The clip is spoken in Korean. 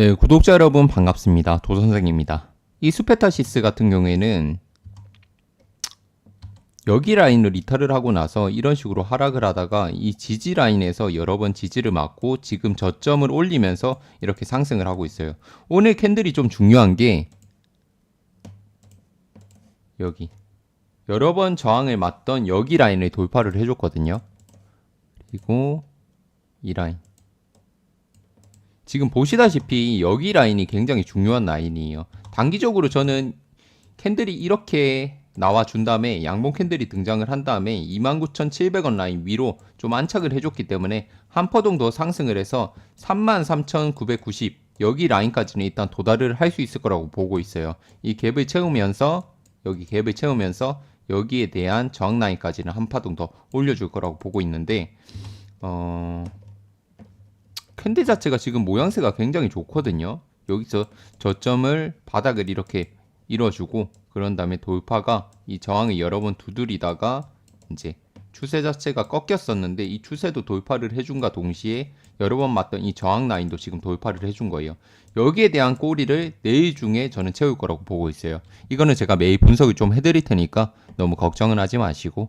네, 구독자 여러분 반갑습니다. 도선생입니다. 이 수페타시스 같은 경우에는 여기 라인을 이탈을 하고 나서 이런 식으로 하락을 하다가 이 지지 라인에서 여러 번 지지를 맞고 지금 저점을 올리면서 이렇게 상승을 하고 있어요. 오늘 캔들이 좀 중요한 게 여기 여러 번 저항을 맞던 여기 라인을 돌파를 해줬거든요. 그리고 이 라인 지금 보시다시피 여기 라인이 굉장히 중요한 라인이에요. 단기적으로 저는 캔들이 이렇게 나와 준 다음에 양봉 캔들이 등장을 한 다음에 29,700원 라인 위로 좀 안착을 해줬기 때문에 한 퍼동 더 상승을 해서 33,990 여기 라인까지는 일단 도달을 할 수 있을 거라고 보고 있어요. 이 갭을 채우면서 여기 갭을 채우면서 여기에 대한 저항 라인까지는 한 파동 더 올려줄 거라고 보고 있는데 어... 캔들 자체가 지금 모양새가 굉장히 좋거든요. 여기서 저점을 바닥을 이렇게 이뤄주고 그런 다음에 돌파가 이 저항을 여러 번 두드리다가 이제 추세 자체가 꺾였었는데 이 추세도 돌파를 해준과 동시에 여러 번 맞던 이 저항 라인도 지금 돌파를 해준 거예요. 여기에 대한 꼬리를 내일 중에 저는 채울 거라고 보고 있어요. 이거는 제가 매일 분석을 좀 해드릴 테니까 너무 걱정은 하지 마시고